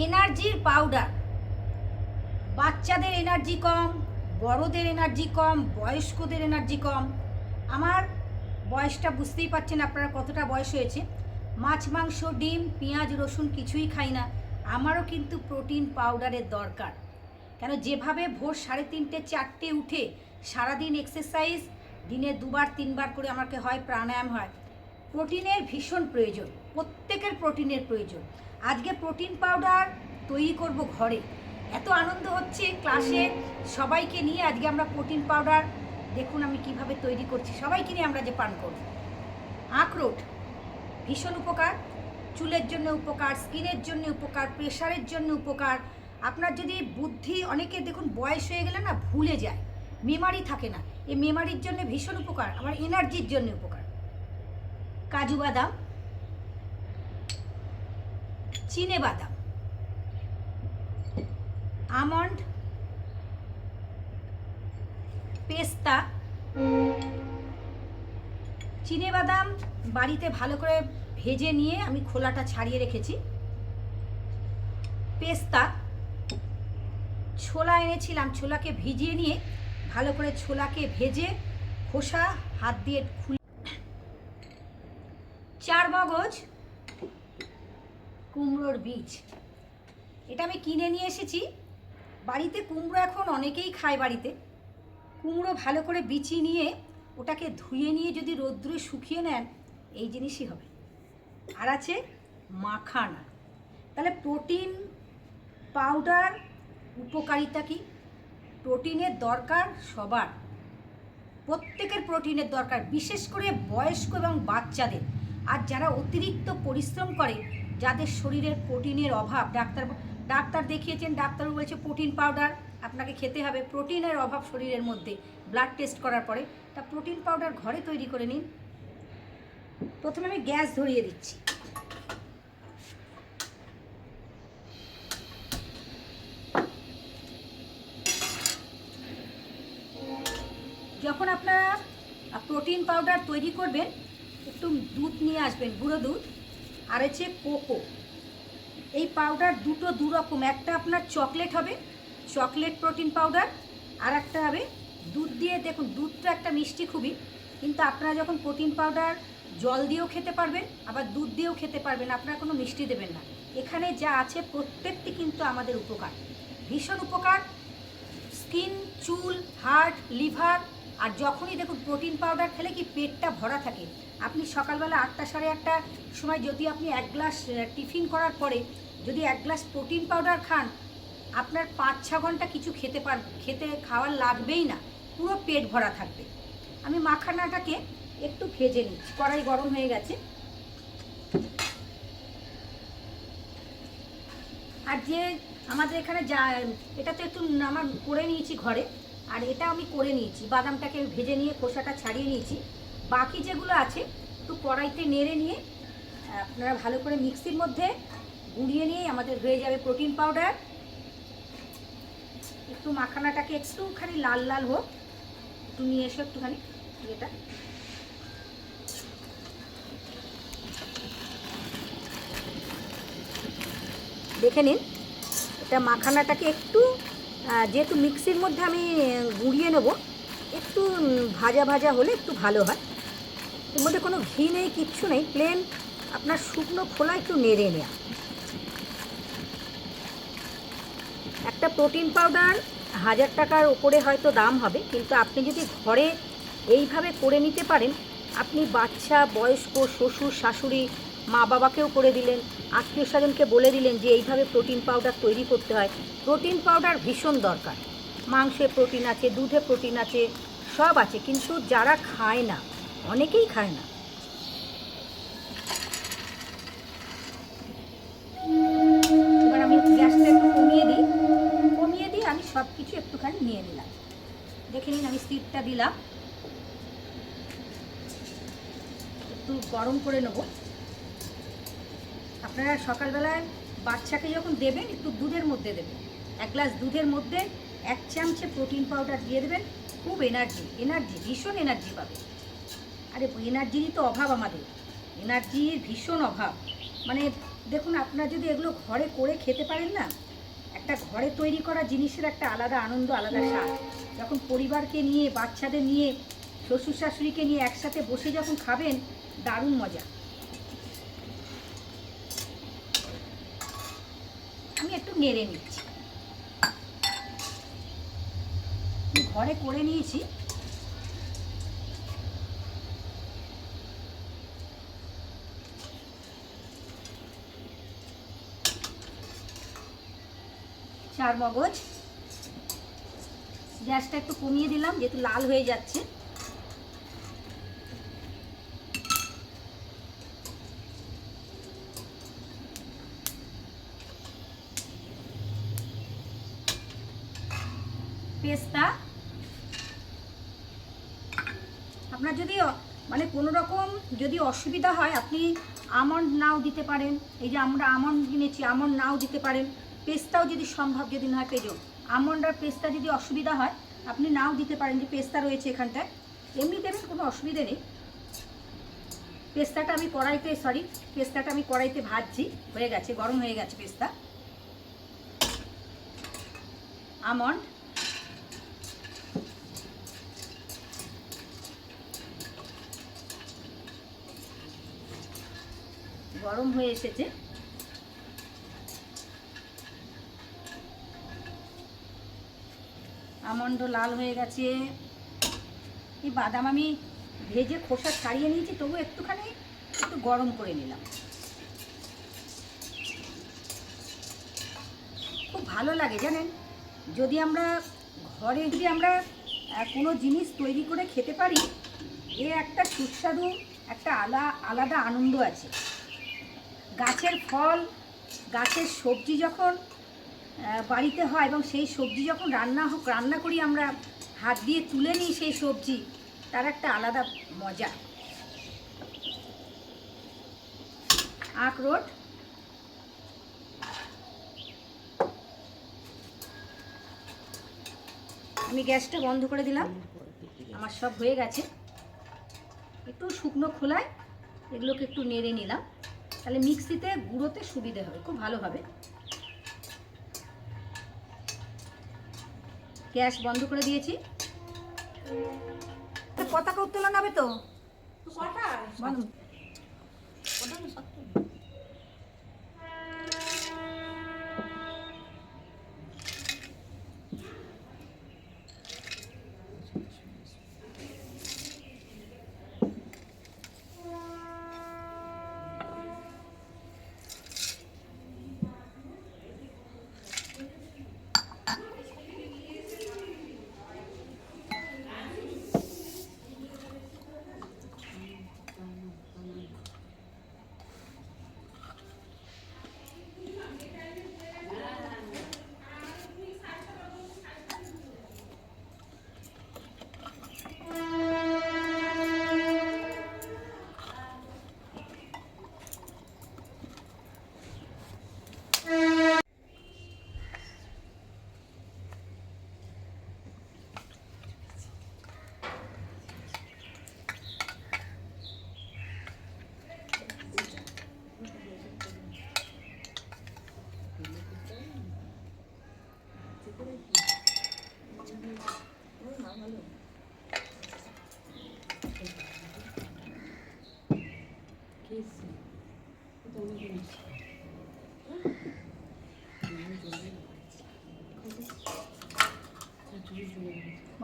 এনার্জির পাউডার বাচ্চাদের এনার্জি কম, বড়দের এনার্জি কম, বয়স্কদের এনার্জি কম। আমার বয়সটা বুঝতেই পারছেন আপনারা কতটা বয়স হয়েছে। মাছ, মাংস, ডিম, পেঁয়াজ, রসুন কিছুই খাই না। আমারও কিন্তু প্রোটিন পাউডারের দরকার। কেন যেভাবে ভোর সাড়ে তিনটে, চারটে উঠে সারাদিন এক্সারসাইজ দিনে দুবার, তিনবার করে আমাকে হয়, প্রাণায়াম হয়। প্রোটিনের ভীষণ প্রয়োজন, প্রত্যেকের প্রোটিনের প্রয়োজন। আজকে প্রোটিন পাউডার তৈরি করব ঘরে। এত আনন্দ হচ্ছে ক্লাসে। সবাইকে নিয়ে আজকে আমরা প্রোটিন পাউডার, দেখুন আমি কীভাবে তৈরি করছি। সবাইকে নিয়ে আমরা যে পান করব। আখরোট ভীষণ উপকার। চুলের জন্য উপকার, স্কিনের জন্য উপকার প্রেশারের জন্য উপকার। আপনার যদি বুদ্ধি, অনেকে দেখুন বয়স হয়ে গেলে না ভুলে যায়। মেমারি থাকে না। এই মেমারির জন্য ভীষণ উপকার আমার এনার্জির জন্য উপকার। কাজু বাদাম, চিনে বাদাম, আমন্ড, পেস্তা, চিনে বাদাম বাড়িতে ভালো করে ভেজে নিয়ে আমি খোলাটা ছাড়িয়ে রেখেছি। পেস্তা, ছোলা এনেছিলাম, ছোলাকে ভিজিয়ে নিয়ে ভালো করে ছোলাকে ভেজে খোসা হাত দিয়ে খুলে চার মগজ কুমড়োর বীজ। এটা আমি কিনে নিয়ে এসেছি। বাড়িতে কুমড়ো এখন অনেকেই খায় বাড়িতে। কুমড়ো ভালো করে বিচি নিয়ে ওটাকে ধুয়ে নিয়ে যদি রোদ্দুরে শুকিয়ে নেন, এই জিনিসই হবে। আর আছে মাখানা। তাহলে প্রোটিন, পাউডার, উপকারিতা কি? প্রোটিনের দরকার সবার। প্রত্যেকের প্রোটিনের দরকার, বিশেষ করে বয়স্ক এবং বাচ্চাদের। আর যারা অতিরিক্ত পরিশ্রম করে যাদের শরীরের প্রোটিনের অভাব, ডাক্তার ডাক্তার দেখিয়েছেন ডাক্তারও বলছে প্রোটিন পাউডার আপনাকে খেতে হবে। প্রোটিনের অভাব শরীরের মধ্যে ব্লাড টেস্ট করার পরে। তা প্রোটিন পাউডার ঘরে তৈরি করে নিন। প্রথমে আমি গ্যাস ধরিয়ে দিচ্ছি। যখন আপনারা প্রোটিন পাউডার তৈরি করবেন, একটু দুধ নিয়ে আসবেন, গুঁড়ো দুধ। আর হচ্ছে কোকো। এই পাউডার দুটো দু রকম একটা আপনার চকলেট হবে চকলেট প্রোটিন পাউডার আর একটা হবে দুধ দিয়ে। দেখুন, দুধটা একটা মিষ্টি খুবই, কিন্তু আপনারা যখন প্রোটিন পাউডার জল দিয়েও খেতে পারবেন, আবার দুধ দিয়েও খেতে পারবেন, আপনারা কোনো মিষ্টি দেবেন না। এখানে যা আছে প্রত্যেকটি কিন্তু আমাদের উপকার। ভীষণ উপকার। স্কিন, চুল, হার্ট, লিভার আর যখনই দেখুন প্রোটিন পাউডার খেলে কি পেটটা ভরা থাকে, আপনি সকালবেলা আটটা সাড়ে আটটার সময় যদি আপনি এক গ্লাস টিফিন করার পরে যদি এক গ্লাস প্রোটিন পাউডার খান, আপনার পাঁচ ছ ঘণ্টা কিছু খেতে পার, খেতে খাওয়ার লাগবেই না, পুরো পেট ভরা থাকবে। আমি মাখানাটাকে একটু ভেজে নিচ্ছি, কড়াই গরম হয়ে গেছে। আর যে আমাদের এখানে যা এটা তো একটু আমার করে নিয়েছি ঘরে। আর এটা আমি করে নিয়েছি। বাদামটাকে ভেজে নিয়ে খোসাটা ছাড়িয়ে নিয়েছি। বাকি যেগুলো আছে, একটু কড়াইতে নেড়ে নিয়ে, আপনারা ভালো করে মিক্সির মধ্যে গুঁড়িয়ে নিয়ে আমাদের হয়ে যাবে প্রোটিন পাউডার। একটু মাখানাটাকে একটুখানি লাল লাল হোক, একটু নিয়ে এসো একটুখানি, এটা। দেখে নিন, এটা মাখানাটাকে একটু যেহেতু মিক্সির মধ্যে আমি গুঁড়িয়ে নেব, একটু ভাজা ভাজা হলে একটু ভালো হয়। এর মধ্যে কোনো ঘি নেই, কিচ্ছু নেই প্লেন আপনার শুকনো খোলা একটু নেড়ে নেওয়া একটা প্রোটিন পাউডার হাজার টাকার ওপরে হয়তো দাম হবে, কিন্তু আপনি যদি ঘরে এইভাবে করে নিতে পারেন, আপনি বাচ্চা, বয়স্ক, শ্বশুর, শাশুড়ি মা বাবাকেও করে দিলেন আত্মীয় স্বজনকে বলে দিলেন যে এইভাবে প্রোটিন পাউডার তৈরি করতে হয়। প্রোটিন পাউডার ভীষণ দরকার। মাংসে প্রোটিন আছে, দুধে প্রোটিন আছে, সব আছে। কিন্তু যারা খায় না, অনেকেই খায় না। এবার আমি গ্যাসটা একটু কমিয়ে দিই। কমিয়ে দিয়ে আমি সব কিছু একটুখানি নিয়ে নিলাম। দেখে নিন, আমি স্টিপটা দিলাম। একটু গরম করে নেব। আপনারা সকালবেলায় বাচ্চাকে যখন দেবেন, একটু দুধের মধ্যে দেবেন। এক গ্লাস দুধের মধ্যে এক চামচে প্রোটিন পাউডার দিয়ে দেবেন। খুব এনার্জি এনার্জি, ভীষণ এনার্জি পাবে আরে, এনার্জিরই তো অভাব আমাদের। এনার্জির ভীষণ অভাব। মানে দেখুন, আপনারা যদি এগুলো ঘরে করে খেতে পারেন না, একটা ঘরে তৈরি করা জিনিসের একটা আলাদা আনন্দ, আলাদা স্বাদ। যখন পরিবারকে নিয়ে, বাচ্চাদের নিয়ে, শ্বশুর শাশুড়িকে নিয়ে একসাথে বসে যখন খাবেন, দারুণ মজা আমি একটু নেড়ে নিচ্ছি। ঘরে করে নিয়েছি। চার মগজ। গ্যাসটা একটু কমিয়ে দিলাম, যেহেতু লাল হয়ে যাচ্ছে পেস্তা আপনার যদি অ- মানে কোনো রকম যদি অসুবিধা হয়, আপনি আমন্ড নাও দিতে পারেন। এই যে আমরা আমন্ড কিনেছি আমন্ড নাও দিতে পারেন। পেস্তাও যদি সম্ভব যদি না হয় পেজো আমন্ড আর পেস্তা যদি অসুবিধা হয়, আপনি নাও দিতে পারেন যে পেস্তা রয়েছে এখানটায়। এমনি দেবেন কোনো অসুবিধে নেই। পেস্তাটা আমি কড়াইতে সরি পেস্তাটা আমি কড়াইতে ভাজছি। হয়ে গেছে, গরম হয়ে গেছে পেস্তা। আমন্ড গরম হয়ে এসেছে। আমন্ড লাল হয়ে গেছে। এই বাদাম আমি ভেজে খোসা ছাড়িয়ে নিয়েছি, তবু একটুখানি একটু গরম করে নিলাম। খুব ভালো লাগে জানেন, যদি আমরা ঘরে যদি আমরা কোনো জিনিস তৈরি করে খেতে পারি এর একটা সুস্বাদু, একটা আলা, আলাদা আনন্দ আছে। গাছের ফল, গাছের সবজি যখন বাড়িতে হয় এবং সেই সবজি যখন রান্না হোক, রান্না করি আমরা, হাত দিয়ে তুলে নিই সেই সবজি, তার একটা আলাদা মজা। আখরোট আমি গ্যাসটা বন্ধ করে দিলাম। আমার সব হয়ে গেছে। একটু শুকনো খোলায় এগুলোকে একটু নেড়ে নিলাম। তাহলে মিক্সিতে গুঁড়োতে সুবিধে হবে খুব ভালো হবে। গ্যাস বন্ধ করে দিয়েছি। তা পতাকা উত্তোলন হবে তো?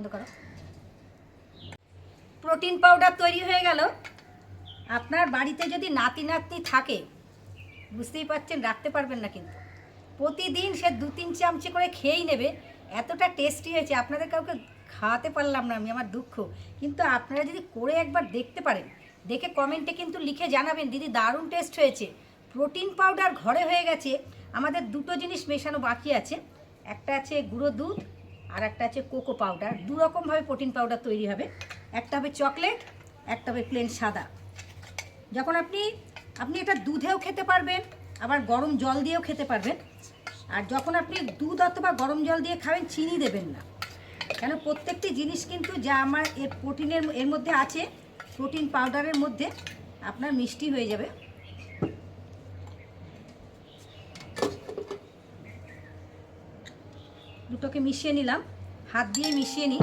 বন্ধ করো। প্রোটিন পাউডার তৈরি হয়ে গেল। আপনার বাড়িতে যদি নাতি নাতনি থাকে, বুঝতেই পারছেন, রাখতে পারবেন না কিন্তু। প্রতিদিন সে দু তিন চামচে করে খেয়েই নেবে। এতটা টেস্টি হয়েছে, আপনাদের কাউকে খাওয়াতে পারলাম না আমি, আমার দুঃখ। কিন্তু আপনারা যদি করে একবার দেখতে পারেন, দেখে কমেন্টে কিন্তু লিখে জানাবেন, দিদি, দারুণ টেস্ট হয়েছে। প্রোটিন পাউডার ঘরে হয়ে গেছে, আমাদের দুটো জিনিস মেশানো বাকি আছে। একটা আছে গুঁড়ো দুধ আর একটা আছে কোকো পাউডার। দু রকমভাবে প্রোটিন পাউডার তৈরি হবে। একটা হবে চকলেট, একটা হবে প্লেন সাদা। যখন আপনি আপনি এটা দুধেও খেতে পারবেন, আবার গরম জল দিয়েও খেতে পারবেন। আর যখন আপনি দুধ অথবা গরম জল দিয়ে খাবেন, চিনি দেবেন না। কেন? প্রত্যেকটি জিনিস কিন্তু যা আমার এর প্রোটিনের, এর মধ্যে আছে, প্রোটিন পাউডারের মধ্যে আপনার মিষ্টি হয়ে যাবে। দুটোকে মিশিয়ে নিলাম। হাত দিয়ে মিশিয়ে নিই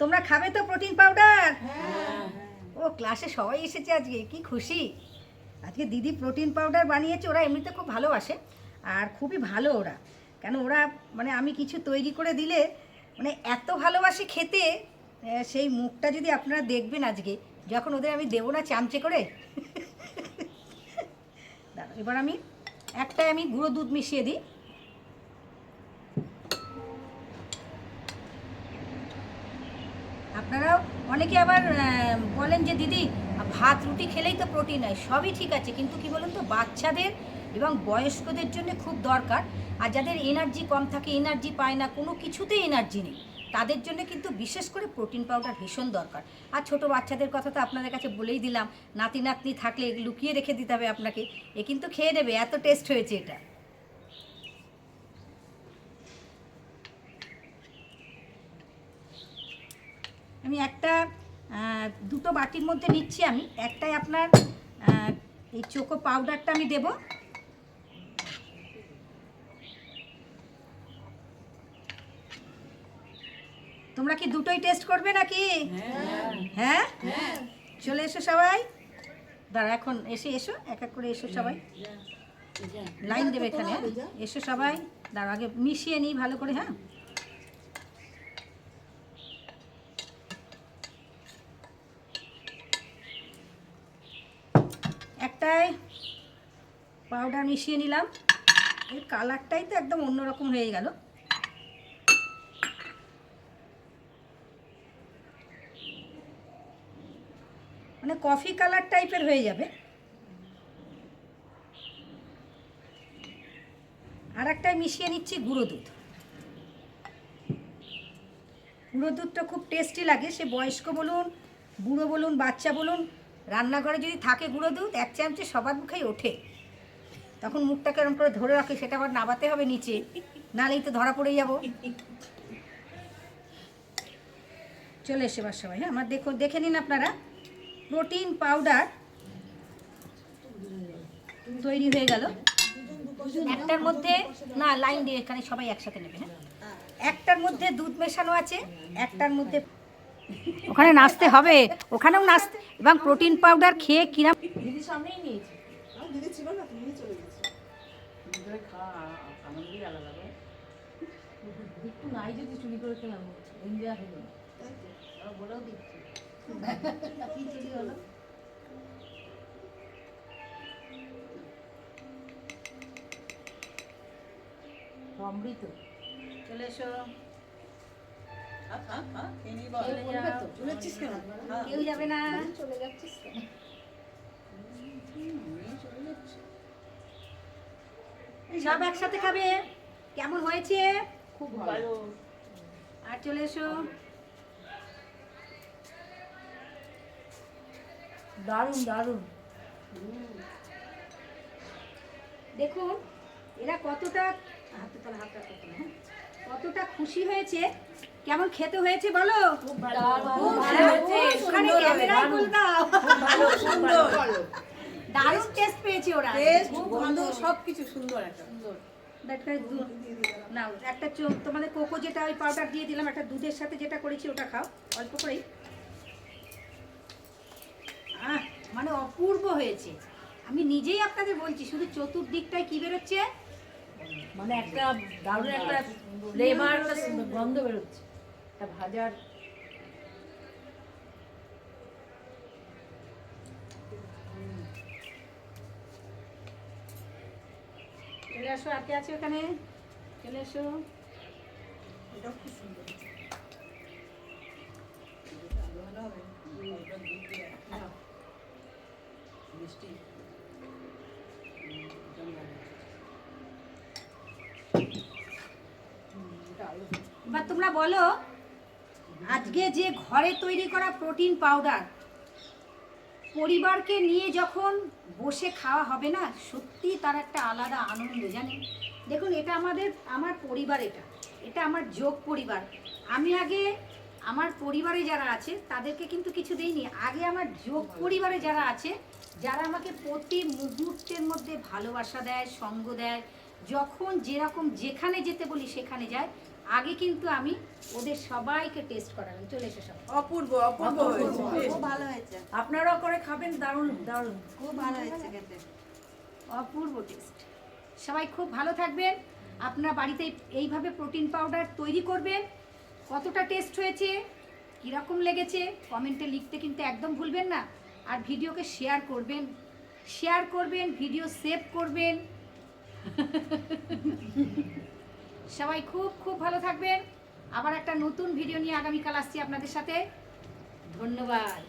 তোমরা খাবে তো প্রোটিন পাউডার? ও ক্লাসে সবাই এসেছে আজকে কি খুশি। আজকে দিদি প্রোটিন পাউডার বানিয়েছে ওরা এমনিতে খুব ভালোবাসে আর খুবই ভালো ওরা। কেন ওরা মানে আমি কিছু তৈরি করে দিলে মানে এত ভালোবাসে খেতে সেই মুখটা যদি আপনারা দেখবেন আজকে যখন ওদের আমি দেবো না চামচে করে। এবার আমি একটাই আমি গুঁড়ো দুধ মিশিয়ে দিই। আপনারাও অনেকে আবার বলেন যে, দিদি, ভাত, রুটি খেলেই তো প্রোটিন হয়। সবই ঠিক আছে, কিন্তু কি বলুন তো, বাচ্চাদের এবং বয়স্কদের জন্য খুব দরকার। আর যাদের এনার্জি কম থাকে এনার্জি পায় না, কোনো কিছুতেই এনার্জি নেই। তাদের জন্য কিন্তু বিশেষ করে প্রোটিন পাউডার ভীষণ দরকার। আর ছোট বাচ্চাদের কথা তো আপনাদের কাছে বলেই দিলাম, নাতি নাতনি থাকলে লুকিয়ে রেখে দিতে হবে আপনাকে, এ কিন্তু খেয়ে নেবে, এত টেস্ট হয়েছে এটা। আমি একটা দুটো বাটির মধ্যে নিচ্ছি আমি, একটাই আপনার এই চোকো পাউডারটা আমি দেব তোমরা কি দুটোই টেস্ট করবে নাকি? হ্যাঁ। চলে এসো সবাই। দাঁড়া এখন এসে এসো এক এক করে এসো সবাই। লাইন দেবে এখানে। হ্যাঁ? এসো সবাই। দাঁড়া আগে মিশিয়ে নিই ভালো করে হ্যাঁ? একটাই পাউডার মিশিয়ে নিলাম। এর কালারটাই তো একদম অন্যরকম হয়ে গেল। মানে কফি কালার টাইপের হয়ে যাবে। আর একটাই মিশিয়ে নিচ্ছি গুঁড়ো দুধ। গুঁড়ো দুধটা খুব টেস্টি লাগে, সে বয়স্ক বলুন, বুড়ো বলুন, বাচ্চা বলুন, রান্নাঘরে যদি থাকে গুঁড়ো দুধ, এক চামচে সবার মুখেই ওঠে। তখন মুখটাকে এরকম করে ধরে রাখে সেটা আবার নাবাতে হবে নিচে, নালেই তো ধরা পড়ে যাব। চলে এসে সবাই হ্যাঁ আমার দেখুন দেখে নিন আপনারা। প্রোটিন পাউডার তৈরি হয়ে গেল। একটার মধ্যে না লাইন দিয়ে এখানে সবাই একসাথে নেবে হ্যাঁ? একটার মধ্যে দুধ মেশানো আছে একটার মধ্যে ওখানে নাচতে হবে ওখানেও নাচতে এবং প্রোটিন পাউডার খেয়ে কিরাম দিদির সামনেই নিয়েছি। দিদি ছিল না তুমি চলে গেছে। একটু নাই যদি চুরি করে খেলাম এনজয় হলো। তাই তো তাও বলেও দিচ্ছি। অমৃত। চলে এসো। কেউ যাবে না। চলে যাচ্ছিস সব একসাথে খাবে? কেমন হয়েছে? খুব ভালো। আর চলে এসো। দারুণ দারুণ। দেখুন এরা কতটা হাতে তাহলে হাতটা কত হ্যাঁ? কতটা খুশি হয়েছে। কেমন খেতে হয়েছে বলো? দারুণ। টেস্ট পেয়েছে ওরা। সব কিছু সুন্দর। একটা। সুন্দর। না একটা চো- তোমাদের কোকো যেটা ওই পাউডার দিয়ে দিলাম একটা দুধের সাথে যেটা করেছি ওটা খাও। অল্প করেই। মানে অপূর্ব হয়েছে। আমি নিজেই আপনাদের বলছি শুধু চতুর্দিকটায় কি বেরোচ্ছে? মানে একটা দারুণ একটা ফ্লেভার একটা গন্ধ বেরোচ্ছে। একটা ভাজার চলে আসো আর কে আছে ওখানে? চলে এসো। এটাও খুব সুন্দর। ভালো হবে। মিষ্টি? এবার তোমরা বলো, আজকে যে ঘরে তৈরি করা প্রোটিন পাউডার, পরিবারকে নিয়ে যখন বসে খাওয়া হবে না, সত্যি তার একটা আলাদা আনন্দ জানেন দেখুন, এটা আমাদের, আমার পরিবার এটা। এটা আমার যোগ পরিবার। আমি আগে, আমার পরিবারে যারা আছে, তাদেরকে কিন্তু কিছু দেইনি। আগে আমার যোগ পরিবারে যারা আছে যারা আমাকে প্রতি মুহূর্তের মধ্যে ভালোবাসা দেয় সঙ্গ দেয় যখন যেরকম যেখানে যেতে বলি সেখানে যায় আগে কিন্তু আমি ওদের সবাইকে টেস্ট করালাম। চলে এসে সব অপূর্ব অপূর্ব হয়েছে। খুব ভালো হয়েছে। আপনারাও করে খাবেন দারুণ দারুণ। খুব ভালো হয়েছে খেতে। অপূর্ব টেস্ট সবাই খুব ভালো থাকবেন। আপনারা বাড়িতে এইভাবে প্রোটিন পাউডার তৈরি করবেন। কতটা টেস্ট হয়েছে কীরকম লেগেছে কমেন্টে লিখতে কিন্তু একদম ভুলবেন না। আর ভিডিওকে শেয়ার করবেন শেয়ার করবেন, ভিডিও সেভ করবেন। সবাই খুব খুব ভালো থাকবেন। আবার একটা নতুন ভিডিও নিয়ে আগামীকাল আসছি আপনাদের সাথে। ধন্যবাদ।